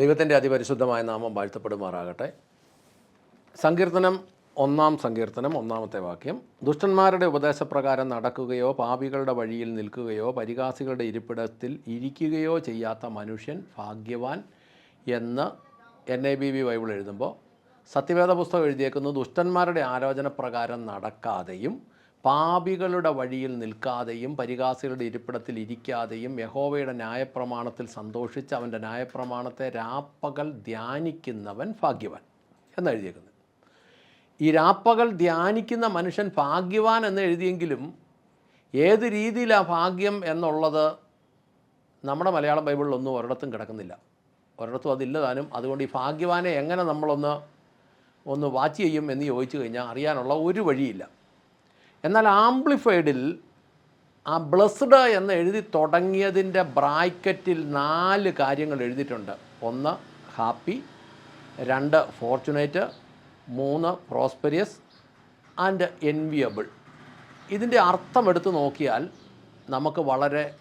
ദൈവത്തിന്റെ അതിപരിശുദ്ധമായ നാമം വാഴ്ത്തപ്പെടുമാറാകട്ടെ. സങ്കീർത്തനം ഒന്നാം സങ്കീർത്തനം ഒന്നാമത്തെ വാക്യം. ദുഷ്ടന്മാരുടെ ഉപദേശപ്രകാരം നടക്കുകയോ പാപികളുടെ വഴിയിൽ നിൽക്കുകയോ പരിഹാസികളുടെ ഇരിപ്പിടത്തിൽ ഇരിക്കുകയോ ചെയ്യാത്ത മനുഷ്യൻ ഭാഗ്യവാൻ എന്ന് N A B B Bible എഴുതുമ്പോൾ സത്യവേദ പുസ്തകം ദുഷ്ടന്മാരുടെ ആലോചന പ്രകാരം നടക്കാതെയും പാപികളുടെ വഴിയിൽ നിൽക്കാതെയും പരിഹാസികളുടെ ഇരിപ്പിടത്തിൽ ഇരിക്കാതെയും യഹോവയുടെ ന്യായപ്രമാണത്തിൽ സന്തോഷിച്ച് അവന്റെ ന്യായപ്രമാണത്തെ രാപ്പകൽ ധ്യാനിക്കുന്നവൻ ഭാഗ്യവാൻ എന്നെഴുതിയേക്കുന്നത്. ഈ രാപ്പകൽ ധ്യാനിക്കുന്ന മനുഷ്യൻ ഭാഗ്യവാൻ എന്ന് എഴുതിയെങ്കിലും ഏത് രീതിയിലാണ് ഭാഗ്യം എന്നുള്ളത് നമ്മുടെ മലയാളം ബൈബിളിൽ ഒന്നും ഒരിടത്തും കിടക്കുന്നില്ല. ഒരിടത്തും അതില്ലതാനും അതുകൊണ്ട് ഈ ഭാഗ്യവാനെ എങ്ങനെ നമ്മളൊന്ന് ഒന്ന് വാച്ച് ചെയ്യും എന്ന് ചോദിച്ചു കഴിഞ്ഞാൽ അറിയാനുള്ള ഒരു വഴിയില്ല. എന്നാൽ ആംപ്ലിഫൈഡിൽ ആ ബ്ലസ്ഡ് എന്ന് എഴുതി തുടങ്ങിയതിന്റെ ബ്രാക്കറ്റിൽ നാല് കാര്യങ്ങൾ എഴുതിയിട്ടുണ്ട്. ഒന്ന് ഹാപ്പി. രണ്ട് ഫോർച്ചുനേറ്റ്. മൂന്ന് പ്രോസ്പെരിയസ്. ആൻഡ് എൻവിയബിൾ. ഇതിന്റെ അർത്ഥം എടുത്ത് നോക്കിയാൽ നമുക്ക് വളരെ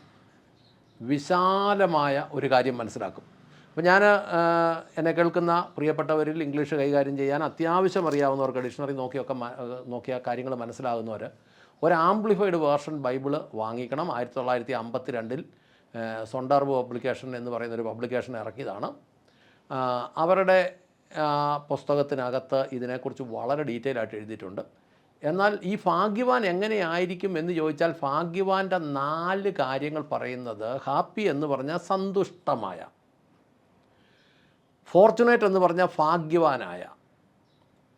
വിശാലമായ ഒരു കാര്യം മനസ്സിലാക്കും. അപ്പോൾ ഞാൻ എന്നെ കേൾക്കുന്ന പ്രിയപ്പെട്ടവരിൽ ഇംഗ്ലീഷ് കൈകാര്യം ചെയ്യാൻ അത്യാവശ്യം അറിയാവുന്നവർക്ക് ഡിക്ഷണറി നോക്കിയൊക്കെ നോക്കിയ കാര്യങ്ങൾ മനസ്സിലാകുന്നവർ ഒരു ആംപ്ലിഫൈഡ് വേർഷൻ ബൈബിൾ വാങ്ങിക്കണം. ആയിരത്തി തൊള്ളായിരത്തി അമ്പത്തി രണ്ടിൽ സൊണ്ടാർബ് പബ്ലിക്കേഷൻ എന്ന് പറയുന്ന ഒരു പബ്ലിക്കേഷൻ ഇറക്കിയതാണ്. അവരുടെ പുസ്തകത്തിനകത്ത് ഇതിനെക്കുറിച്ച് വളരെ ഡീറ്റെയിൽ ആയിട്ട് എഴുതിയിട്ടുണ്ട്. എന്നാൽ ഈ ഭാഗ്യവാൻ എങ്ങനെയായിരിക്കും എന്ന് ചോദിച്ചാൽ ഭാഗ്യവാന്റെ നാല് കാര്യങ്ങൾ പറയുന്നത് ഹാപ്പി എന്ന് പറഞ്ഞാൽ സന്തുഷ്ടമായ ഫോർച്ചുനേറ്റ് എന്ന് പറഞ്ഞാൽ ഭാഗ്യവാനായ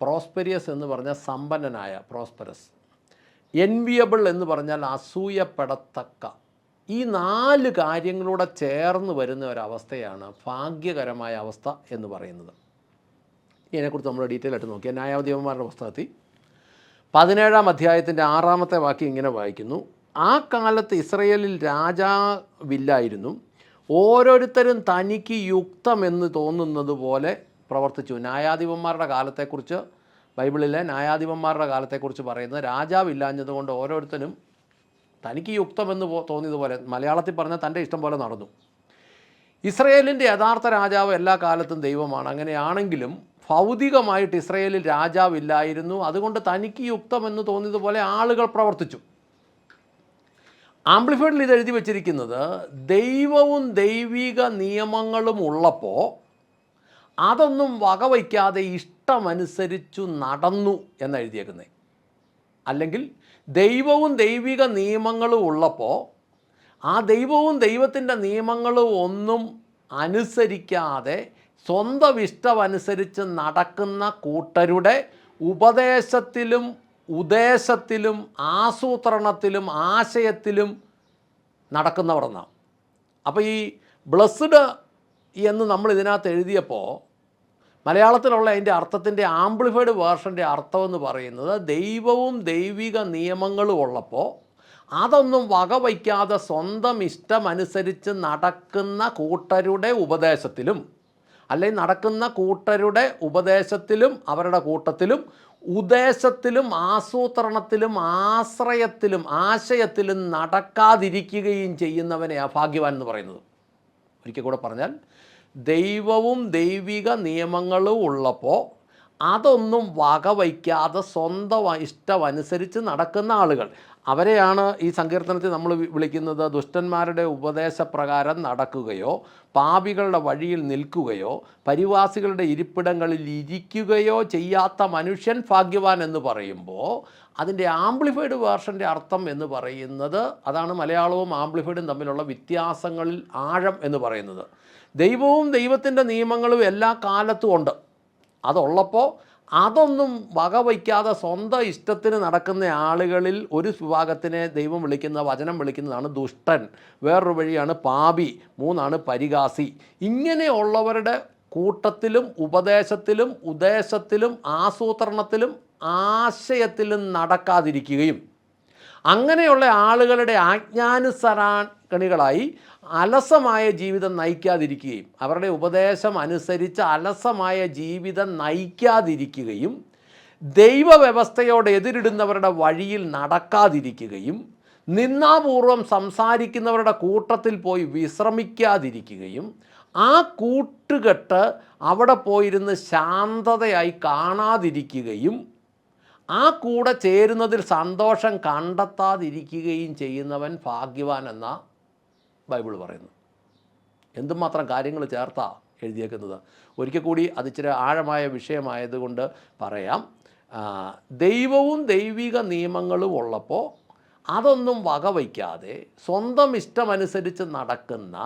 പ്രോസ്പെരിയസ് എന്ന് പറഞ്ഞാൽ സമ്പന്നനായ പ്രോസ്പെറസ് എൻവിയബിൾ എന്ന് പറഞ്ഞാൽ അസൂയപ്പെടത്തക്ക. ഈ നാല് കാര്യങ്ങളൂടെ ചേർന്ന് വരുന്ന ഒരവസ്ഥയാണ് ഭാഗ്യകരമായ അവസ്ഥ എന്ന് പറയുന്നത്. ഇതിനെക്കുറിച്ച് നമ്മൾ ഡീറ്റെയിൽ ആയിട്ട് നോക്കിയാൽ ന്യായാധിപന്മാരുടെ പുസ്തകത്തിൽ പതിനേഴാം അധ്യായത്തിന്റെ ആറാമത്തെ വാക്യം ഇങ്ങനെ വായിക്കുന്നു. ആ കാലത്ത് ഇസ്രയേലിൽ രാജാവില്ലായിരുന്നു. ഓരോരുത്തരും തനിക്ക് യുക്തമെന്ന് തോന്നുന്നത് പോലെ പ്രവർത്തിച്ചു. ന്യായാധിപന്മാരുടെ കാലത്തെക്കുറിച്ച് ബൈബിളിലെ ന്യായാധിപന്മാരുടെ കാലത്തെക്കുറിച്ച് പറയുന്നത് രാജാവില്ലാഞ്ഞതുകൊണ്ട് ഓരോരുത്തരും തനിക്ക് യുക്തമെന്ന് തോന്നിയതുപോലെ മലയാളത്തിൽ പറഞ്ഞാൽ തന്റെ ഇഷ്ടം പോലെ നടന്നു. ഇസ്രയേലിന്റെ യഥാർത്ഥ രാജാവ് എല്ലാ കാലത്തും ദൈവമാണ്. അങ്ങനെയാണെങ്കിലും ഭൗതികമായിട്ട് ഇസ്രയേലിൽ രാജാവില്ലായിരുന്നു അതുകൊണ്ട് തനിക്ക് യുക്തമെന്ന് തോന്നിയതുപോലെ ആളുകൾ പ്രവർത്തിച്ചു. ആംപ്ലിഫൈഡിൽ ഇത് എഴുതി വച്ചിരിക്കുന്നത് ദൈവവും ദൈവിക നിയമങ്ങളും ഉള്ളപ്പോൾ അതൊന്നും വകവയ്ക്കാതെ ഇഷ്ടമനുസരിച്ചു നടന്നു എന്ന് എഴുതിയേക്കുന്നത് അല്ലെങ്കിൽ ദൈവവും ദൈവിക നിയമങ്ങളും ഉള്ളപ്പോൾ ആ ദൈവവും ദൈവത്തിന്റെ നിയമങ്ങളും ഒന്നും അനുസരിക്കാതെ സ്വന്തം ഇഷ്ടമനുസരിച്ച് നടക്കുന്ന കൂട്ടരുടെ ഉപദേശത്തിലും ഉദ്ദേശത്തിലും ആസൂത്രണത്തിലും ആശയത്തിലും നടക്കുന്നവർ എന്നാണ് അപ്പോൾ ഈ ബ്ലസ്ഡ് എന്ന് നമ്മൾ ഇതിനകത്ത് എഴുതിയപ്പോൾ മലയാളത്തിലുള്ള അതിന്റെ അർത്ഥത്തിന്റെ ആംപ്ലിഫൈഡ് വേർഷന്റെ അർത്ഥമെന്ന് പറയുന്നത് ദൈവവും ദൈവിക നിയമങ്ങളും ഉള്ളപ്പോൾ അതൊന്നും വകവയ്ക്കാതെ സ്വന്തം ഇഷ്ടമനുസരിച്ച് നടക്കുന്ന കൂട്ടരുടെ ഉപദേശത്തിലും അല്ലെങ്കിൽ നടക്കുന്ന കൂട്ടരുടെ ഉപദേശത്തിലും അവരുടെ കൂട്ടത്തിലും ഉദ്ദേശത്തിലും ആസൂത്രണത്തിലും ആശ്രയത്തിലും ആശയത്തിലും നടക്കാതിരിക്കുകയും ചെയ്യുന്നവനെ അഭാഗ്യവാൻ എന്ന് പറയുന്നത്. ഒരിക്കൽ കൂടെ പറഞ്ഞാൽ ദൈവവും ദൈവിക നിയമങ്ങളും ഉള്ളപ്പോൾ അതൊന്നും വകവയ്ക്കാതെ സ്വന്തം ഇഷ്ടമനുസരിച്ച് നടക്കുന്ന ആളുകൾ അവരെയാണ് ഈ സങ്കീർത്തനത്തിൽ നമ്മൾ വിളിക്കുന്നത് ദുഷ്ടന്മാരുടെ ഉപദേശപ്രകാരം നടക്കുകയോ പാപികളുടെ വഴിയിൽ നിൽക്കുകയോ പരിവാസികളുടെ ഇരിപ്പിടങ്ങളിൽ ഇരിക്കുകയോ ചെയ്യാത്ത മനുഷ്യൻ ഭാഗ്യവാൻ എന്ന് പറയുമ്പോൾ അതിന്റെ ആംപ്ലിഫൈഡ് വേർഷന്റെ അർത്ഥം എന്ന് പറയുന്നത് അതാണ് മലയാളവും ആംപ്ലിഫൈഡും തമ്മിലുള്ള വ്യത്യാസങ്ങളിൽ ആഴം എന്ന് പറയുന്നത്. ദൈവവും ദൈവത്തിന്റെ നിയമങ്ങളും എല്ലാ കാലത്തും ഉണ്ട്. അതുള്ളപ്പോൾ അതൊന്നും വകവയ്ക്കാതെ സ്വന്തം ഇഷ്ടത്തിന് നടക്കുന്ന ആളുകളിൽ ഒരു വിഭാഗത്തിനെ ദൈവം വിളിക്കുന്ന വചനം വിളിക്കുന്നതാണ് ദുഷ്ടൻ. വേറൊരു വഴിയാണ് പാപി മൂന്നാണ് പരിഹാസി. ഇങ്ങനെയുള്ളവരുടെ കൂട്ടത്തിലും ഉപദേശത്തിലും ഉദ്ദേശത്തിലും ആസൂത്രണത്തിലും ആശയത്തിലും നടക്കാതിരിക്കുകയും അങ്ങനെയുള്ള ആളുകളുടെ ആജ്ഞാനുസരണകളികളായി അലസമായ ജീവിതം നയിക്കാതിരിക്കുകയും അവരുടെ ഉപദേശം അനുസരിച്ച് അലസമായ ജീവിതം നയിക്കാതിരിക്കുകയും ദൈവവ്യവസ്ഥയോട് എതിരിടുന്നവരുടെ വഴിയിൽ നടക്കാതിരിക്കുകയും നിന്നാപൂർവം സംസാരിക്കുന്നവരുടെ കൂട്ടത്തിൽ പോയി വിശ്രമിക്കാതിരിക്കുകയും ആ കൂട്ടുകെട്ട് അവിടെ പോയിരുന്ന് ശാന്തതയായി കാണാതിരിക്കുകയും ആ കൂടെ ചേരുന്നതിൽ സന്തോഷം കണ്ടെത്താതിരിക്കുകയും ചെയ്യുന്നവൻ ഭാഗ്യവാൻ എന്ന ബൈബിൾ പറയുന്നു. എന്തുമാത്രം കാര്യങ്ങൾ ചേർത്താ എഴുതിയേക്കുന്നത്? ഒരിക്കൽ കൂടി അത് ഇച്ചിരി ആഴമായ വിഷയമായതുകൊണ്ട് പറയാം. ദൈവവും ദൈവിക നിയമങ്ങളും ഉള്ളപ്പോൾ അതൊന്നും വകവയ്ക്കാതെ സ്വന്തം ഇഷ്ടമനുസരിച്ച് നടക്കുന്ന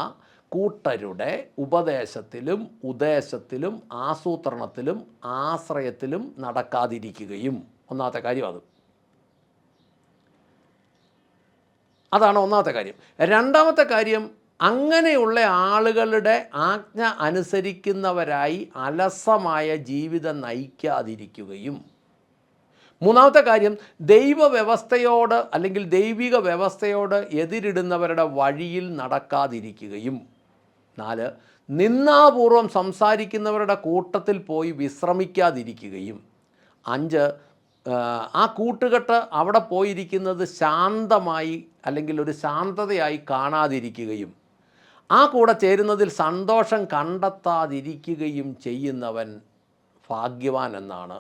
കൂട്ടരുടെ ഉപദേശത്തിലും ഉദ്ദേശത്തിലും ആസൂത്രണത്തിലും ആശ്രയത്തിലും നടക്കാതിരിക്കുകയും ഒന്നാമത്തെ കാര്യം അത്. അതാണ് ഒന്നാമത്തെ കാര്യം. രണ്ടാമത്തെ കാര്യം അങ്ങനെയുള്ള ആളുകളുടെ ആജ്ഞ അനുസരിക്കുന്നവരായി അലസമായ ജീവിതം നയിക്കാതിരിക്കുകയും. മൂന്നാമത്തെ കാര്യം ദൈവവ്യവസ്ഥയോട് അല്ലെങ്കിൽ ദൈവിക വ്യവസ്ഥയോട് എതിരിടുന്നവരുടെ വഴിയിൽ നടക്കാതിരിക്കുകയും. നാല് നിന്നാപൂർവം സംസാരിക്കുന്നവരുടെ കൂട്ടത്തിൽ പോയി വിശ്രമിക്കാതിരിക്കുകയും. അഞ്ച് ആ, കൂട്ടുകെട്ട് അവിടെ പോയിരിക്കുന്നത് ശാന്തമായി അല്ലെങ്കിൽ ഒരു ശാന്തതയായി കാണാതിരിക്കുകയും ആ കൂടെ ചേരുന്നതിൽ സന്തോഷം കണ്ടെത്താതിരിക്കുകയും ചെയ്യുന്നവൻ ഭാഗ്യവാൻ എന്നാണ്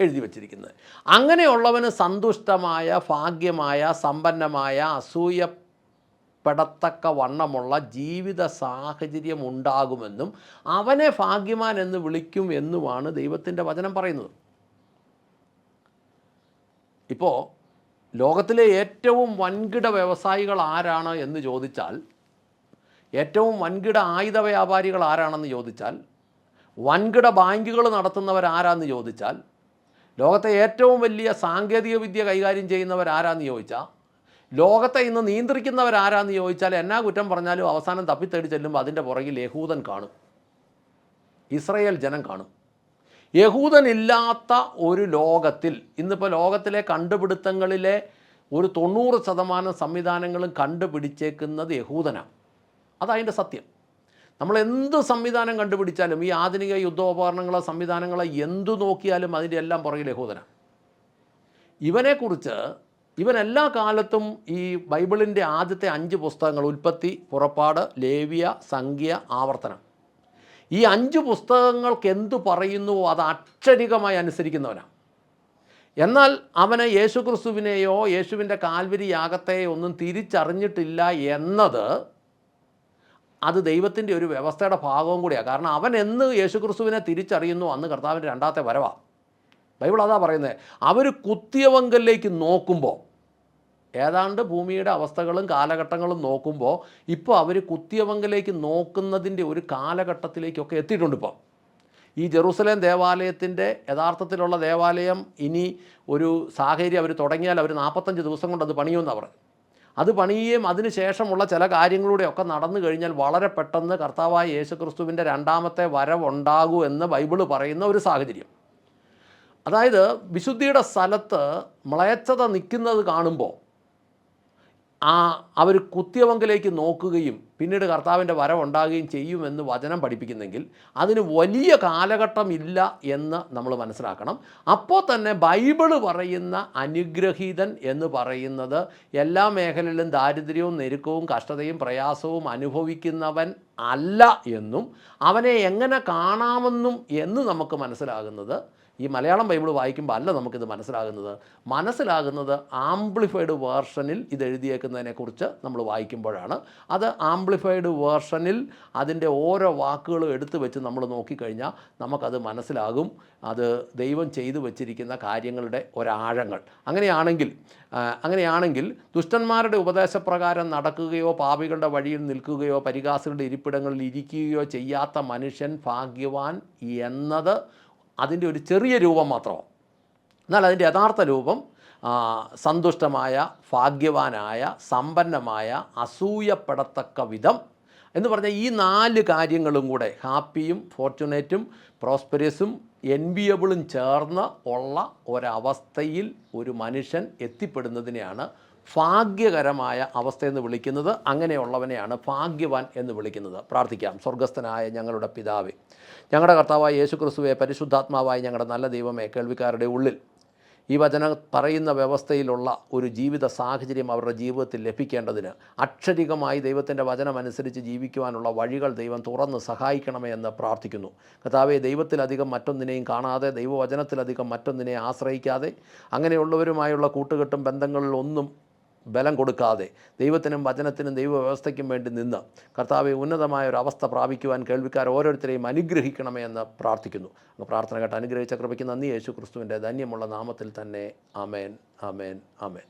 എഴുതി വച്ചിരിക്കുന്നത്. അങ്ങനെയുള്ളവന് സന്തുഷ്ടമായ ഭാഗ്യമായ സമ്പന്നമായ അസൂയപ്പെടത്തക്ക വണ്ണമുള്ള ജീവിത സാഹചര്യം ഉണ്ടാകുമെന്നും അവനെ ഭാഗ്യവാൻ എന്ന് വിളിക്കും എന്നുമാണ് ദൈവത്തിന്റെ വചനം പറയുന്നത്. ഇപ്പോൾ ലോകത്തിലെ ഏറ്റവും വൻകിട വ്യവസായികൾ ആരാണ് എന്ന് ചോദിച്ചാൽ ഏറ്റവും വൻകിട ആയുധ വ്യാപാരികൾ ആരാണെന്ന് ചോദിച്ചാൽ വൻകിട ബാങ്കുകൾ നടത്തുന്നവർ ആരാന്ന് ചോദിച്ചാൽ ലോകത്തെ ഏറ്റവും വലിയ സാങ്കേതിക വിദ്യ കൈകാര്യം ചെയ്യുന്നവർ ആരാന്ന് ചോദിച്ചാൽ ലോകത്തെ ഇന്ന് നിയന്ത്രിക്കുന്നവർ ആരാന്ന് ചോദിച്ചാൽ എന്നാ കുറ്റം പറഞ്ഞാലും അവസാനം തപ്പിത്തേടി ചെല്ലുമ്പോൾ അതിന്റെ പുറകിൽ യഹൂദൻ കാണും. ഇസ്രയേൽ ജനം കാണും. യഹൂദനില്ലാത്ത ഒരു ലോകത്തിൽ ഇന്നിപ്പോൾ ലോകത്തിലെ കണ്ടുപിടുത്തങ്ങളിലെ ഒരു തൊണ്ണൂറ് ശതമാനം സംവിധാനങ്ങളും കണ്ടുപിടിച്ചേക്കുന്നത് യഹൂദനാണ്. അതതിന്റെ സത്യം. നമ്മൾ എന്ത് സംവിധാനം കണ്ടുപിടിച്ചാലും ഈ ആധുനിക യുദ്ധോപകരണങ്ങളോ സംവിധാനങ്ങളോ എന്തു നോക്കിയാലും അതിന്റെ എല്ലാം പുറകിൽ യഹൂദനാണ്. ഇവനെക്കുറിച്ച് ഇവൻ എല്ലാ കാലത്തും ഈ ബൈബിളിന്റെ ആദ്യത്തെ അഞ്ച് പുസ്തകങ്ങൾ ഉൽപ്പത്തി പുറപ്പാട് ലേവ്യ സംഖ്യ ആവർത്തനം. ഈ അഞ്ച് പുസ്തകങ്ങൾക്ക് എന്തു പറയുന്നുവോ അത് അക്ഷരികമായി അനുസരിക്കുന്നവനാണ് എന്നാൽ അവന് യേശുക്രിസ്തുവിനെയോ യേശുവിന്റെ കാൽവരി യാഗത്തെയോ ഒന്നും തിരിച്ചറിഞ്ഞിട്ടില്ല എന്നത് അത് ദൈവത്തിന്റെ ഒരു വ്യവസ്ഥയുടെ ഭാഗവും കൂടിയാണ്. കാരണം അവൻ എന്ന് യേശുക്രിസ്തുവിനെ തിരിച്ചറിയുന്നു അന്ന് കർത്താവിന്റെ രണ്ടാമത്തെ വരവാണ് ബൈബിൾ അതാ പറയുന്നത്. അവർ കുത്തിയവങ്കലിലേക്ക് നോക്കുമ്പോൾ ഏതാണ്ട് ഭൂമിയുടെ അവസ്ഥകളും കാലഘട്ടങ്ങളും നോക്കുമ്പോൾ ഇപ്പോൾ അവർ കുത്തിയവങ്കലേക്ക് നോക്കുന്നതിന്റെ ഒരു കാലഘട്ടത്തിലേക്കൊക്കെ എത്തിയിട്ടുണ്ട് ഇപ്പോൾ ഈ ജെറൂസലേം ദേവാലയത്തിന്റെ യഥാർത്ഥത്തിലുള്ള ദേവാലയം ഇനി ഒരു സാഹചര്യം അവർ തുടങ്ങിയാൽ അവർ നാൽപ്പത്തഞ്ച് ദിവസം കൊണ്ട് അത് പണിയുമെന്ന് അവർ അത് പണിയുകയും അതിന് ശേഷമുള്ള ചില കാര്യങ്ങളുടെ ഒക്കെ നടന്നു കഴിഞ്ഞാൽ വളരെ പെട്ടെന്ന് കർത്താവായ യേശുക്രിസ്തുവിന്റെ രണ്ടാമത്തെ വരവുണ്ടാകൂ എന്ന് ബൈബിൾ പറയുന്ന ഒരു സാഹചര്യം. അതായത് വിശുദ്ധിയുടെ സ്ഥലത്ത് മ്ളയച്ചത നിൽക്കുന്നത് കാണുമ്പോൾ ആ അവർ കുത്തിയവങ്കിലേക്ക് നോക്കുകയും പിന്നീട് കർത്താവിന്റെ വരവുണ്ടാകുകയും ചെയ്യുമെന്ന് വചനം പഠിപ്പിക്കുന്നെങ്കിൽ അതിന് വലിയ കാലഘട്ടം ഇല്ല എന്ന് നമ്മൾ മനസ്സിലാക്കണം. അപ്പോൾ തന്നെ ബൈബിൾ പറയുന്ന അനുഗ്രഹീതൻ എന്ന് പറയുന്നത് എല്ലാ മേഖലയിലും ദാരിദ്ര്യവും ഞെരുക്കവും കഷ്ടതയും പ്രയാസവും അനുഭവിക്കുന്നവൻ അല്ല എന്നും അവനെ എങ്ങനെ കാണാമെന്നും എന്ന് നമുക്ക് മനസ്സിലാകുന്നത് ഈ മലയാളം ബൈബിൾ വായിക്കുമ്പോൾ അല്ല നമുക്കിത് മനസ്സിലാകുന്നത്. മനസ്സിലാകുന്നത് ആംപ്ലിഫൈഡ് വേർഷനിൽ ഇത് എഴുതിയേക്കുന്നതിനെക്കുറിച്ച് നമ്മൾ വായിക്കുമ്പോഴാണ്. അത് ആംപ്ലിഫൈഡ് വേർഷനിൽ അതിന്റെ ഓരോ വാക്കുകളും എടുത്തു വെച്ച് നമ്മൾ നോക്കിക്കഴിഞ്ഞാൽ നമുക്കത് മനസ്സിലാകും. അത് ദൈവം ചെയ്തു വച്ചിരിക്കുന്ന കാര്യങ്ങളുടെ ഒരാഴങ്ങൾ. അങ്ങനെയാണെങ്കിൽ അങ്ങനെയാണെങ്കിൽ ദുഷ്ടന്മാരുടെ ഉപദേശപ്രകാരം നടക്കുകയോ പാപികളുടെ വഴിയിൽ നിൽക്കുകയോ പരിഹാസികളുടെ ഇരിപ്പിടങ്ങളിൽ ഇരിക്കുകയോ ചെയ്യാത്ത മനുഷ്യൻ ഭാഗ്യവാൻ എന്നത് അതിന്റെ ഒരു ചെറിയ രൂപം മാത്രമാണ് എന്നാൽ അതിന്റെ യഥാർത്ഥ രൂപം സന്തുഷ്ടമായ ഭാഗ്യവാനായ സമ്പന്നമായ അസൂയപ്പെടത്തക്ക വിധം എന്ന് പറഞ്ഞാൽ ഈ നാല് കാര്യങ്ങളും കൂടെ ഹാപ്പിയും ഫോർച്ചുനേറ്റും പ്രോസ്പെരിയസും എൻവിയബിളും ചേർന്ന് ഉള്ള ഒരവസ്ഥയിൽ ഒരു മനുഷ്യൻ എത്തിപ്പെടുന്നതിനെയാണ് ഭാഗ്യകരമായ അവസ്ഥയെന്ന് വിളിക്കുന്നത് അങ്ങനെയുള്ളവനെയാണ് ഭാഗ്യവാൻ എന്ന് വിളിക്കുന്നത്. പ്രാർത്ഥിക്കാം. സ്വർഗസ്ഥനായ ഞങ്ങളുടെ പിതാവേ ഞങ്ങളുടെ കർത്താവായ യേശു ക്രിസ്തുവെ പരിശുദ്ധാത്മാവായ ഞങ്ങളുടെ നല്ല ദൈവമേ കേൾവിക്കാരുടെ ഉള്ളിൽ ഈ വചനം പറയുന്ന വ്യവസ്ഥയിലുള്ള ഒരു ജീവിത സാഹചര്യം അവരുടെ ജീവിതത്തിൽ ലഭിക്കേണ്ടതിന് അക്ഷരികമായി ദൈവത്തിന്റെ വചനമനുസരിച്ച് ജീവിക്കുവാനുള്ള വഴികൾ ദൈവം തുറന്ന് സഹായിക്കണമേ എന്ന് പ്രാർത്ഥിക്കുന്നു. കർത്താവെ ദൈവത്തിലധികം മറ്റൊന്നിനെയും കാണാതെ ദൈവവചനത്തിലധികം മറ്റൊന്നിനെ ആശ്രയിക്കാതെ അങ്ങനെയുള്ളവരുമായുള്ള കൂട്ടുകെട്ടും ബന്ധങ്ങളിൽ ഒന്നും ബലം കൊടുക്കാതെ ദൈവത്തിനും വചനത്തിനും ദൈവവ്യവസ്ഥയ്ക്കും വേണ്ടി നിന്ന് കർത്താവെ ഉന്നതമായ ഒരു അവസ്ഥ പ്രാപിക്കുവാൻ കേൾവിക്കാർ ഓരോരുത്തരെയും അനുഗ്രഹിക്കണമേ എന്ന് പ്രാർത്ഥിക്കുന്നു. അങ്ങ് പ്രാർത്ഥന കേട്ട് അനുഗ്രഹിച്ച കൃപയ്ക്ക് നന്ദി. യേശു ക്രിസ്തുവിന്റെ ധന്യമുള്ള നാമത്തിൽ തന്നെ ആമേൻ ആമേൻ ആമേൻ.